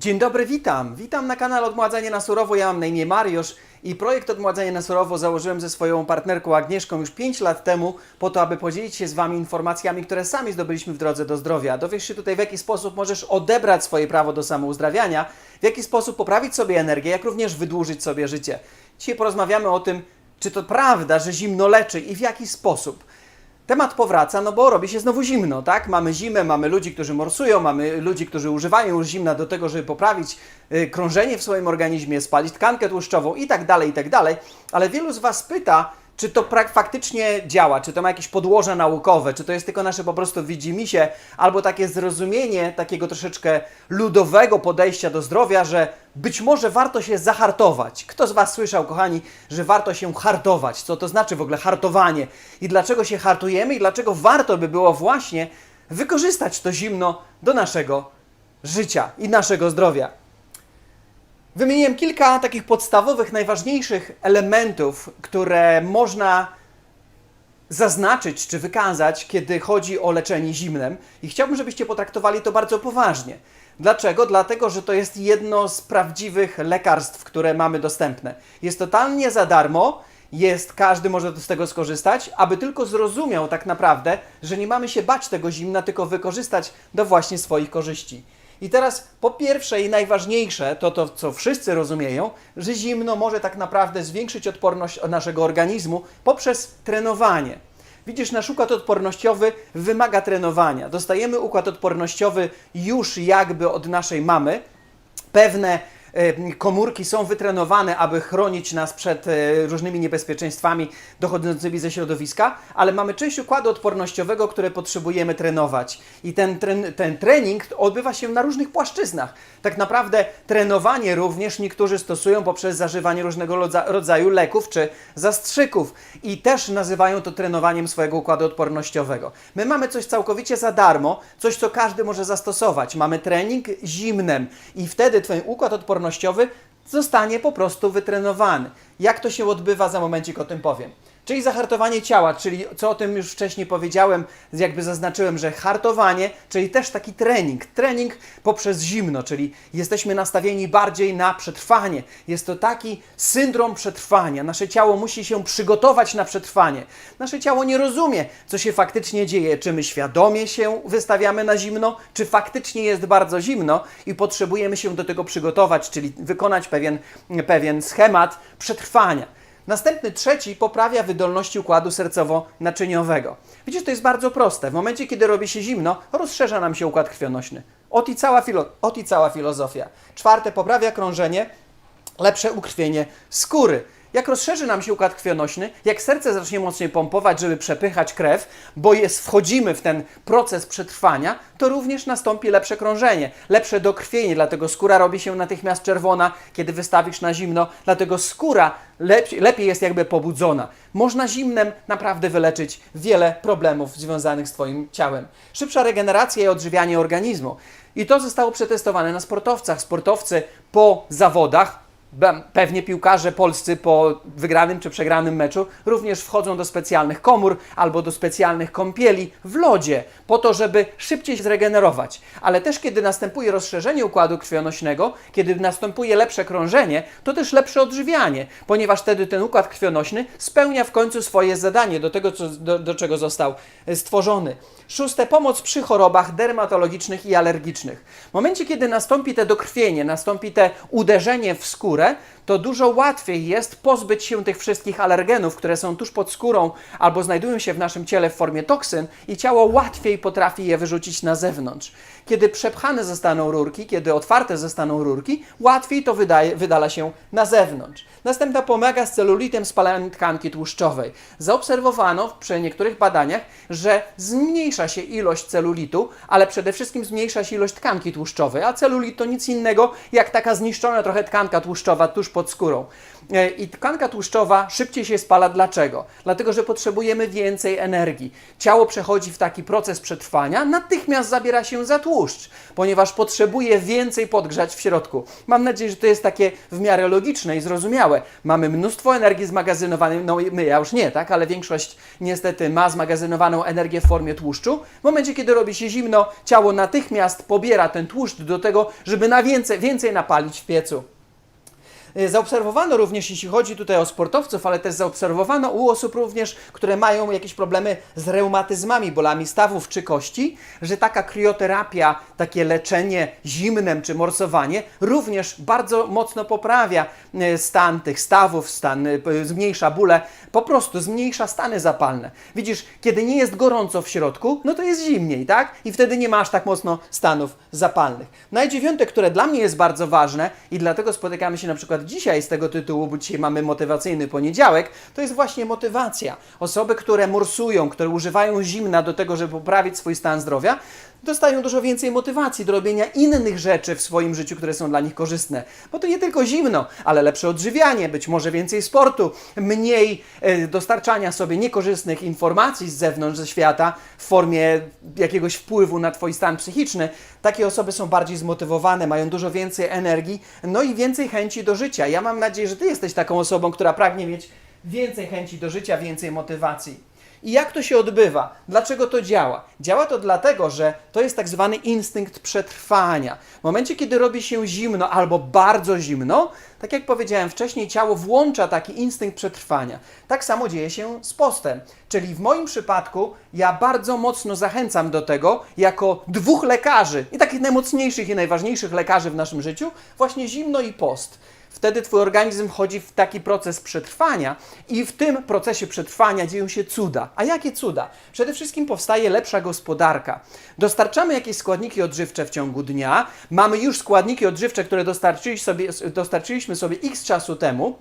Dzień dobry, witam. Witam na kanale Odmładzanie na Surowo. Ja mam na imię Mariusz i projekt Odmładzanie na Surowo założyłem ze swoją partnerką Agnieszką już 5 lat temu po to, aby podzielić się z Wami informacjami, które sami zdobyliśmy w drodze do zdrowia. Dowiesz się tutaj, w jaki sposób możesz odebrać swoje prawo do samouzdrawiania, w jaki sposób poprawić sobie energię, jak również wydłużyć sobie życie. Dzisiaj porozmawiamy o tym, czy to prawda, że zimno leczy i w jaki sposób. Temat powraca, no bo robi się znowu zimno, tak? Mamy zimę, mamy ludzi, którzy morsują, mamy ludzi, którzy używają już zimna do tego, żeby poprawić y, krążenie w swoim organizmie, spalić tkankę tłuszczową i tak dalej, i tak dalej. Ale wielu z Was pyta, czy to faktycznie działa, czy to ma jakieś podłoże naukowe, czy to jest tylko nasze po prostu widzimisię, albo takie zrozumienie takiego troszeczkę ludowego podejścia do zdrowia, że być może warto się zahartować. Kto z Was słyszał, kochani, że warto się hartować? Co to znaczy w ogóle hartowanie? I dlaczego się hartujemy i dlaczego warto by było właśnie wykorzystać to zimno do naszego życia i naszego zdrowia? Wymieniłem kilka takich podstawowych, najważniejszych elementów, które można zaznaczyć czy wykazać, kiedy chodzi o leczenie zimnem, i chciałbym, żebyście potraktowali to bardzo poważnie. Dlaczego? Dlatego, że to jest jedno z prawdziwych lekarstw, które mamy dostępne. Jest totalnie za darmo, jest, każdy może z tego skorzystać, aby tylko zrozumiał tak naprawdę, że nie mamy się bać tego zimna, tylko wykorzystać do właśnie swoich korzyści. I teraz po pierwsze i najważniejsze, to to, co wszyscy rozumieją, że zimno może tak naprawdę zwiększyć odporność naszego organizmu poprzez trenowanie. Widzisz, nasz układ odpornościowy wymaga trenowania. Dostajemy układ odpornościowy już jakby od naszej mamy. Pewne komórki są wytrenowane, aby chronić nas przed e, różnymi niebezpieczeństwami dochodzącymi ze środowiska, ale mamy część układu odpornościowego, które potrzebujemy trenować. I ten, tren, ten trening odbywa się na różnych płaszczyznach. Tak naprawdę trenowanie również niektórzy stosują poprzez zażywanie różnego rodza- rodzaju leków czy zastrzyków i też nazywają to trenowaniem swojego układu odpornościowego. My mamy coś całkowicie za darmo, coś co każdy może zastosować. Mamy trening zimnem i wtedy Twój układ odpornościowy zostanie po prostu wytrenowany. Jak to się odbywa, za momencik o tym powiem. Czyli zahartowanie ciała, czyli co o tym już wcześniej powiedziałem, jakby zaznaczyłem, że hartowanie, czyli też taki trening. Trening poprzez zimno, czyli jesteśmy nastawieni bardziej na przetrwanie. Jest to taki syndrom przetrwania. Nasze ciało musi się przygotować na przetrwanie. Nasze ciało nie rozumie, co się faktycznie dzieje. Czy my świadomie się wystawiamy na zimno, czy faktycznie jest bardzo zimno i potrzebujemy się do tego przygotować, czyli wykonać pewien, pewien schemat przetrwania. Następny, trzeci, poprawia wydolności układu sercowo-naczyniowego. Widzisz, to jest bardzo proste. W momencie, kiedy robi się zimno, rozszerza nam się układ krwionośny. Ot i cała, filo- ot i cała filozofia. Czwarte, poprawia krążenie, lepsze ukrwienie skóry. Jak rozszerzy nam się układ krwionośny, jak serce zacznie mocniej pompować, żeby przepychać krew, bo jest, wchodzimy w ten proces przetrwania, to również nastąpi lepsze krążenie, lepsze dokrwienie, dlatego skóra robi się natychmiast czerwona, kiedy wystawisz na zimno, dlatego skóra lepiej, lepiej jest jakby pobudzona. Można zimnem naprawdę wyleczyć wiele problemów związanych z Twoim ciałem. Szybsza regeneracja i odżywianie organizmu. I to zostało przetestowane na sportowcach. Sportowcy po zawodach Pewnie piłkarze polscy po wygranym czy przegranym meczu również wchodzą do specjalnych komór albo do specjalnych kąpieli w lodzie, po to, żeby szybciej się zregenerować. Ale też, kiedy następuje rozszerzenie układu krwionośnego, kiedy następuje lepsze krążenie, to też lepsze odżywianie, ponieważ wtedy ten układ krwionośny spełnia w końcu swoje zadanie do tego, co, do, do czego został e, stworzony. Szóste, pomoc przy chorobach dermatologicznych i alergicznych. W momencie, kiedy nastąpi te dokrwienie, nastąpi te uderzenie w skórę, né? To dużo łatwiej jest pozbyć się tych wszystkich alergenów, które są tuż pod skórą albo znajdują się w naszym ciele w formie toksyn i ciało łatwiej potrafi je wyrzucić na zewnątrz. Kiedy przepchane zostaną rurki, kiedy otwarte zostaną rurki, łatwiej to wydaje, wydala się na zewnątrz. Następna pomaga z celulitem spalania tkanki tłuszczowej. Zaobserwowano przy niektórych badaniach, że zmniejsza się ilość celulitu, ale przede wszystkim zmniejsza się ilość tkanki tłuszczowej, a celulit to nic innego jak taka zniszczona trochę tkanka tłuszczowa tuż pod skórą. E, I tkanka tłuszczowa szybciej się spala. Dlaczego? Dlatego, że potrzebujemy więcej energii. Ciało przechodzi w taki proces przetrwania, natychmiast zabiera się za tłuszcz. ponieważ potrzebuje więcej podgrzać w środku. Mam nadzieję, że to jest takie w miarę logiczne i zrozumiałe. Mamy mnóstwo energii zmagazynowanej, no my ja już nie, tak, ale większość niestety ma zmagazynowaną energię w formie tłuszczu. W momencie, kiedy robi się zimno, ciało natychmiast pobiera ten tłuszcz do tego, żeby na więcej, więcej napalić w piecu. Y, Zaobserwowano również, jeśli chodzi tutaj o sportowców, ale też zaobserwowano u osób również, które mają jakieś problemy z reumatyzmami, bolami stawów czy kości, że taka krioterapia, takie leczenie zimnem czy morsowanie również bardzo mocno poprawia y, stan tych stawów, stan, y, zmniejsza bóle, po prostu zmniejsza stany zapalne. Widzisz, kiedy nie jest gorąco w środku, no to jest zimniej, tak? I wtedy nie masz tak mocno stanów zapalnych. No i dziewiąte, które dla mnie jest bardzo ważne i dlatego spotykamy się na przykład dzisiaj z tego tytułu, bo dzisiaj mamy motywacyjny poniedziałek, to jest właśnie motywacja. Osoby, które morsują, które używają zimna do tego, żeby poprawić swój stan zdrowia, dostają dużo więcej motywacji do robienia innych rzeczy w swoim życiu, które są dla nich korzystne. Bo to nie tylko zimno, ale lepsze odżywianie, być może więcej sportu, mniej e, dostarczania sobie niekorzystnych informacji z zewnątrz, ze świata w formie jakiegoś wpływu na Twój stan psychiczny. Takie osoby są bardziej zmotywowane, mają dużo więcej energii, no i więcej chęci do życia. Ja mam nadzieję, że Ty jesteś taką osobą, która pragnie mieć więcej chęci do życia, więcej motywacji. I jak to się odbywa? Dlaczego to działa? Działa to dlatego, że to jest tak zwany instynkt przetrwania. W momencie, kiedy robi się zimno albo bardzo zimno, tak jak powiedziałem wcześniej, ciało włącza taki instynkt przetrwania. Tak samo dzieje się z postem. Czyli w moim przypadku ja bardzo mocno zachęcam do tego, jako dwóch lekarzy i takich najmocniejszych i najważniejszych lekarzy w naszym życiu, właśnie zimno i post. Wtedy Twój organizm wchodzi w taki proces przetrwania i w tym procesie przetrwania dzieją się cuda. A jakie cuda? Przede wszystkim powstaje lepsza gospodarka. Dostarczamy jakieś składniki odżywcze w ciągu dnia, mamy już składniki odżywcze, które dostarczyli sobie, dostarczyliśmy sobie x czasu temu,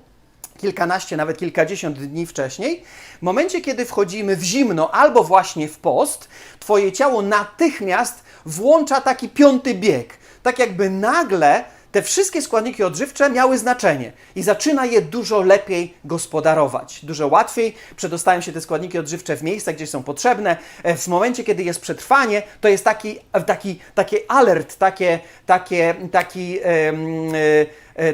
kilkanaście, nawet kilkadziesiąt dni wcześniej, w momencie, kiedy wchodzimy w zimno albo właśnie w post, Twoje ciało natychmiast włącza taki piąty bieg. Tak jakby nagle te wszystkie składniki odżywcze miały znaczenie i zaczyna je dużo lepiej gospodarować. Dużo łatwiej przedostają się te składniki odżywcze w miejsca, gdzie są potrzebne. E, W momencie, kiedy jest przetrwanie, to jest taki, taki, taki alert, takie, takie, taki, e, e,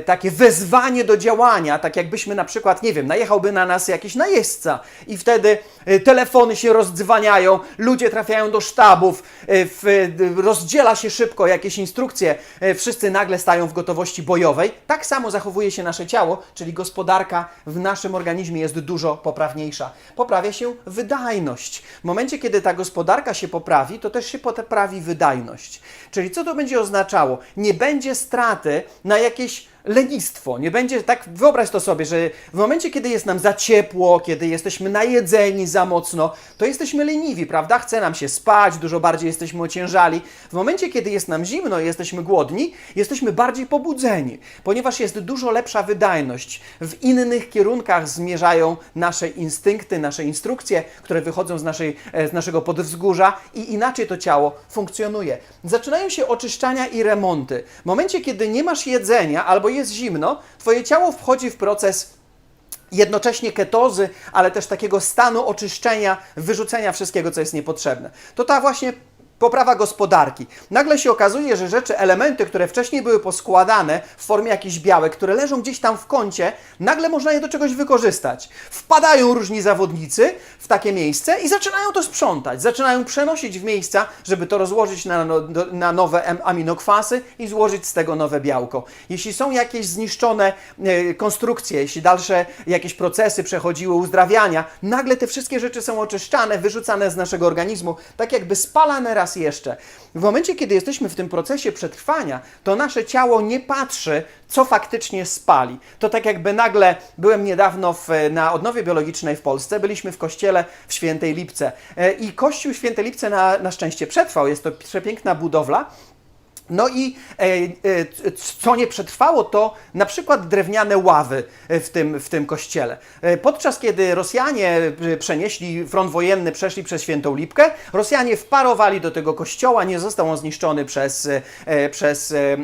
takie wezwanie do działania, tak jakbyśmy na przykład, nie wiem, najechałby na nas jakiś najeźdźca i wtedy e, telefony się rozdzwaniają, ludzie trafiają do sztabów, e, e, rozdziela się szybko jakieś instrukcje, e, wszyscy nagle stają w gotowości bojowej. Tak samo zachowuje się nasze ciało, czyli gospodarka w naszym organizmie jest dużo poprawniejsza. Poprawia się wydajność. W momencie, kiedy ta gospodarka się poprawi, to też się poprawi wydajność. Czyli co to będzie oznaczało? Nie będzie straty na jakieś lenistwo. Nie będzie tak, wyobraź to sobie, że w momencie, kiedy jest nam za ciepło, kiedy jesteśmy najedzeni za mocno, to jesteśmy leniwi, prawda? Chce nam się spać, dużo bardziej jesteśmy ociężali. W momencie, kiedy jest nam zimno i jesteśmy głodni, jesteśmy bardziej pobudzeni, ponieważ jest dużo lepsza wydajność. W innych kierunkach zmierzają nasze instynkty, nasze instrukcje, które wychodzą z, naszej, e, z naszego podwzgórza i inaczej to ciało funkcjonuje. Zaczynają się oczyszczania i remonty. W momencie, kiedy nie masz jedzenia albo jest zimno, twoje ciało wchodzi w proces jednocześnie ketozy, ale też takiego stanu oczyszczenia, wyrzucenia wszystkiego, co jest niepotrzebne. To ta właśnie poprawa gospodarki. Nagle się okazuje, że rzeczy, elementy, które wcześniej były poskładane w formie jakichś białek, które leżą gdzieś tam w kącie, nagle można je do czegoś wykorzystać. Wpadają różni zawodnicy w takie miejsce i zaczynają to sprzątać, zaczynają przenosić w miejsca, żeby to rozłożyć na, no, na nowe aminokwasy i złożyć z tego nowe białko. Jeśli są jakieś zniszczone e, konstrukcje, jeśli dalsze jakieś procesy przechodziły uzdrawiania, nagle te wszystkie rzeczy są oczyszczane, wyrzucane z naszego organizmu, tak jakby spalane raz jeszcze. W momencie, kiedy jesteśmy w tym procesie przetrwania, to nasze ciało nie patrzy, co faktycznie spali. To tak jakby nagle, byłem niedawno w, na odnowie biologicznej w Polsce, byliśmy w kościele w Świętej Lipce E, i kościół Świętej Lipce na, na szczęście przetrwał, jest to przepiękna budowla, No i e, e, co nie przetrwało, to na przykład drewniane ławy e, w tym, w tym kościele. E, Podczas kiedy Rosjanie e, przenieśli front wojenny, przeszli przez Świętą Lipkę, Rosjanie wparowali do tego kościoła, nie został on zniszczony przez, e, przez, e,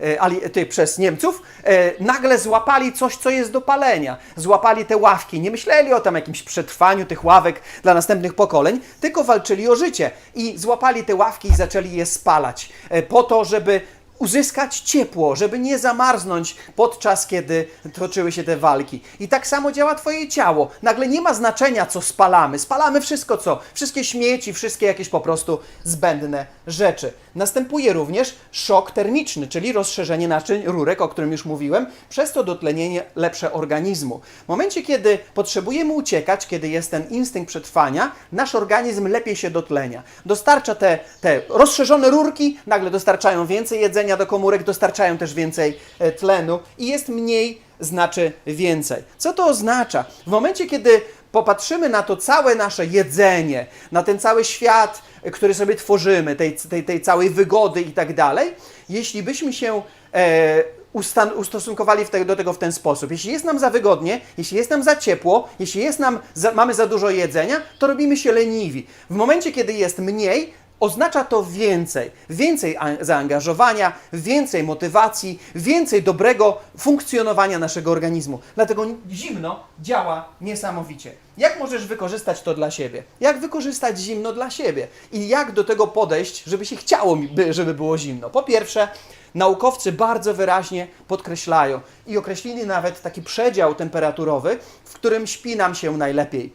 e, ty, przez Niemców. E, Nagle złapali coś, co jest do palenia. Złapali te ławki, nie myśleli o tam jakimś przetrwaniu tych ławek dla następnych pokoleń, tylko walczyli o życie. I złapali te ławki i zaczęli je spalać po to, żeby uzyskać ciepło, żeby nie zamarznąć podczas kiedy toczyły się te walki. I tak samo działa Twoje ciało. Nagle nie ma znaczenia, co spalamy. Spalamy wszystko, co, wszystkie śmieci, wszystkie jakieś po prostu zbędne rzeczy. Następuje również szok termiczny, czyli rozszerzenie naczyń rurek, o którym już mówiłem, przez to dotlenienie lepsze organizmu. W momencie, kiedy potrzebujemy uciekać, kiedy jest ten instynkt przetrwania, nasz organizm lepiej się dotlenia. Dostarcza te, te rozszerzone rurki, nagle dostarczają więcej jedzenia do komórek, dostarczają też więcej e, tlenu i jest mniej, znaczy więcej. Co to oznacza? W momencie, kiedy popatrzymy na to całe nasze jedzenie, na ten cały świat, e, który sobie tworzymy, tej, tej, tej całej wygody i tak dalej, jeśli byśmy się e, ustan- ustosunkowali te, do tego w ten sposób. Jeśli jest nam za wygodnie, jeśli jest nam za ciepło, jeśli jest nam za, mamy za dużo jedzenia, to robimy się leniwi. W momencie, kiedy jest mniej, oznacza to więcej. Więcej zaangażowania, więcej motywacji, więcej dobrego funkcjonowania naszego organizmu. Dlatego zimno działa niesamowicie. Jak możesz wykorzystać to dla siebie? Jak wykorzystać zimno dla siebie? I jak do tego podejść, żeby się chciało, żeby było zimno? Po pierwsze, naukowcy bardzo wyraźnie podkreślają i określili nawet taki przedział temperaturowy, w którym śpi nam się najlepiej.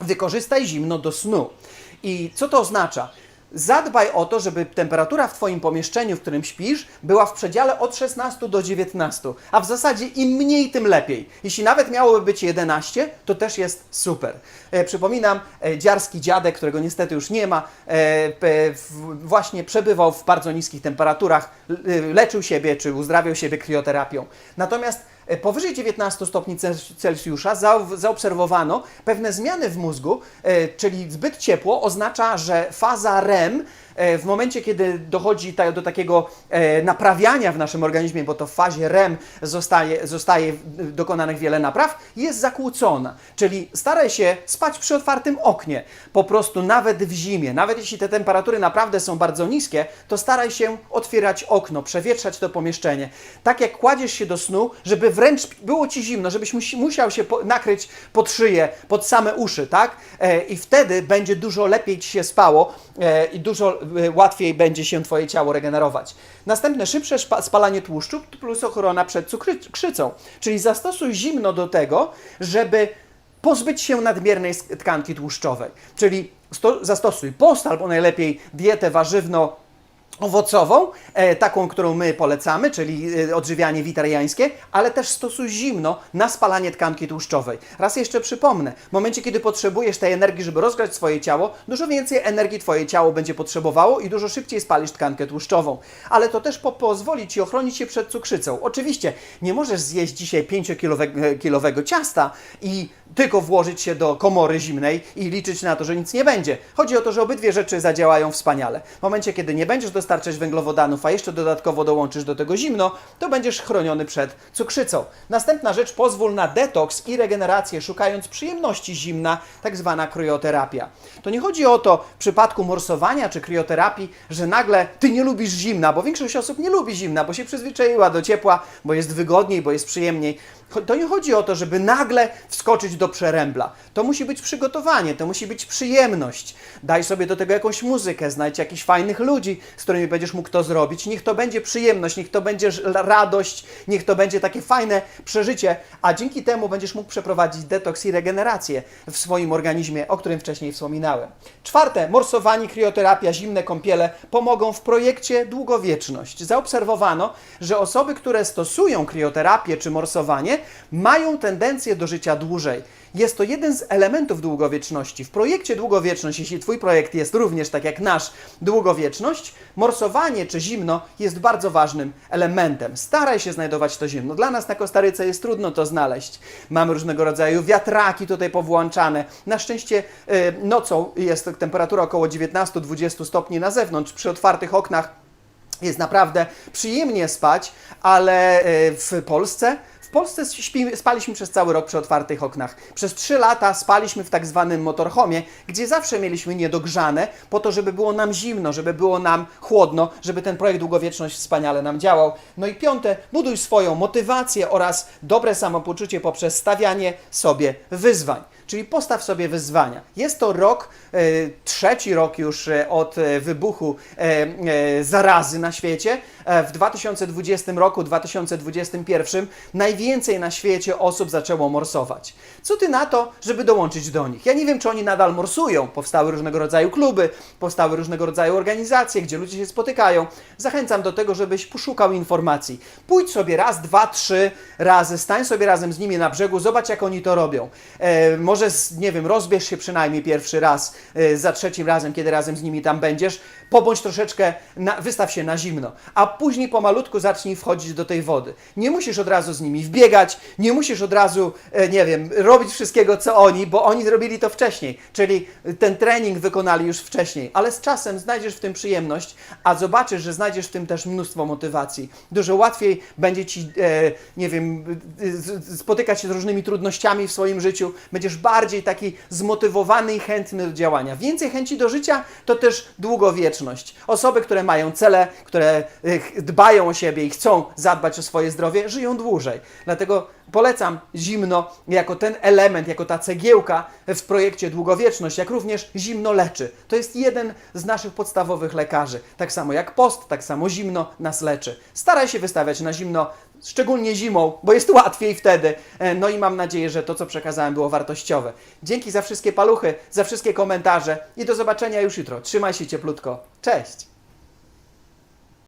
Wykorzystaj zimno do snu. I co to oznacza? Zadbaj o to, żeby temperatura w Twoim pomieszczeniu, w którym śpisz, była w przedziale od 16 do 19, a w zasadzie im mniej, tym lepiej. Jeśli nawet miałoby być 11, to też jest super. E, przypominam, e, dziarski dziadek, którego niestety już nie ma, e, w, właśnie przebywał w bardzo niskich temperaturach, e, leczył siebie czy uzdrawiał siebie krioterapią. Natomiast E, Powyżej 19 stopni Cels- Celsjusza zaobserwowano pewne zmiany w mózgu, e, czyli zbyt ciepło oznacza, że faza REM e, w momencie, kiedy dochodzi do takiego e, naprawiania w naszym organizmie, bo to w fazie REM zostaje, zostaje dokonanych wiele napraw, jest zakłócona. Czyli staraj się spać przy otwartym oknie. Po prostu nawet w zimie, nawet jeśli te temperatury naprawdę są bardzo niskie, to staraj się otwierać okno, przewietrzać to pomieszczenie. Tak jak kładziesz się do snu, żeby wręcz było ci zimno, żebyś musi, musiał się nakryć pod szyję, pod same uszy, tak? E, I wtedy będzie dużo lepiej ci się spało e, i dużo e, łatwiej będzie się twoje ciało regenerować. Następne szybsze spalanie tłuszczu plus ochrona przed cukrzycą. Czyli zastosuj zimno do tego, żeby pozbyć się nadmiernej tkanki tłuszczowej. Czyli sto, zastosuj post albo najlepiej dietę warzywno owocową, e, taką, którą my polecamy, czyli e, odżywianie witariańskie, ale też stosuj zimno na spalanie tkanki tłuszczowej. Raz jeszcze przypomnę, w momencie, kiedy potrzebujesz tej energii, żeby rozgrzać swoje ciało, dużo więcej energii Twoje ciało będzie potrzebowało i dużo szybciej spalisz tkankę tłuszczową. Ale to też po pozwoli Ci ochronić się przed cukrzycą. Oczywiście nie możesz zjeść dzisiaj 5-kilowego ciasta i tylko włożyć się do komory zimnej i liczyć na to, że nic nie będzie. Chodzi o to, że obydwie rzeczy zadziałają wspaniale. W momencie, kiedy nie będziesz dostarczać węglowodanów, a jeszcze dodatkowo dołączysz do tego zimno, to będziesz chroniony przed cukrzycą. Następna rzecz, pozwól na detoks i regenerację, szukając przyjemności zimna, tak zwana krioterapia. To nie chodzi o to w przypadku morsowania czy krioterapii, że nagle ty nie lubisz zimna, bo większość osób nie lubi zimna, bo się przyzwyczaiła do ciepła, bo jest wygodniej, bo jest przyjemniej. To nie chodzi o to, żeby nagle wskoczyć do przerębla. To musi być przygotowanie, to musi być przyjemność. Daj sobie do tego jakąś muzykę, znajdź jakichś fajnych ludzi, z którymi będziesz mógł to zrobić. Niech to będzie przyjemność, niech to będzie radość, niech to będzie takie fajne przeżycie, a dzięki temu będziesz mógł przeprowadzić detoks i regenerację w swoim organizmie, o którym wcześniej wspominałem. Czwarte, morsowanie, krioterapia, zimne kąpiele pomogą w projekcie Długowieczność. Zaobserwowano, że osoby, które stosują krioterapię czy morsowanie, mają tendencję do życia dłużej. Jest to jeden z elementów długowieczności. W projekcie Długowieczność, jeśli Twój projekt jest również tak jak nasz Długowieczność, morsowanie czy zimno jest bardzo ważnym elementem. Staraj się znajdować to zimno. Dla nas na Kostaryce jest trudno to znaleźć. Mamy różnego rodzaju wiatraki tutaj powłączane. Na szczęście y, nocą jest temperatura około 19-20 stopni na zewnątrz przy otwartych oknach Jest naprawdę przyjemnie spać, ale e, w Polsce Polsce śpimy, spaliśmy przez cały rok przy otwartych oknach. Przez trzy lata spaliśmy w tak zwanym motorhomie, gdzie zawsze mieliśmy niedogrzane, po to, żeby było nam zimno, żeby było nam chłodno, żeby ten projekt Długowieczność wspaniale nam działał. No i piąte, buduj swoją motywację oraz dobre samopoczucie poprzez stawianie sobie wyzwań. Czyli postaw sobie wyzwania. Jest to rok, e, trzeci rok już e, od e, wybuchu zarazy na świecie. W 2020 roku, 2021 najwięcej na świecie osób zaczęło morsować. Co ty na to, żeby dołączyć do nich? Ja nie wiem, czy oni nadal morsują. Powstały różnego rodzaju kluby, powstały różnego rodzaju organizacje, gdzie ludzie się spotykają. Zachęcam do tego, żebyś poszukał informacji. Pójdź sobie raz, dwa, trzy razy, stań sobie razem z nimi na brzegu, zobacz, jak oni to robią. E, może, nie wiem, rozbierz się przynajmniej pierwszy raz, e, za trzecim razem, kiedy razem z nimi tam będziesz. Pobądź troszeczkę, na, wystaw się na zimno, a później pomalutku zacznij wchodzić do tej wody. Nie musisz od razu z nimi wbiegać, nie musisz od razu, e, nie wiem, robić wszystkiego, co oni, bo oni zrobili to wcześniej, czyli ten trening wykonali już wcześniej, ale z czasem znajdziesz w tym przyjemność, a zobaczysz, że znajdziesz w tym też mnóstwo motywacji. Dużo łatwiej będzie ci, e, nie wiem, z- spotykać się z różnymi trudnościami w swoim życiu, będziesz bardziej taki zmotywowany i chętny do działania. Więcej chęci do życia to też długowieczność. Osoby, które mają cele, które dbają o siebie i chcą zadbać o swoje zdrowie, żyją dłużej. Dlatego polecam zimno jako ten element, jako ta cegiełka w projekcie Długowieczność, jak również zimno leczy. To jest jeden z naszych podstawowych lekarzy. Tak samo jak post, tak samo zimno nas leczy. Staraj się wystawiać na zimno, szczególnie zimą, bo jest łatwiej wtedy. E, No i mam nadzieję, że to, co przekazałem, było wartościowe. Dzięki za wszystkie paluchy, za wszystkie komentarze i do zobaczenia już jutro. Trzymaj się cieplutko. Cześć!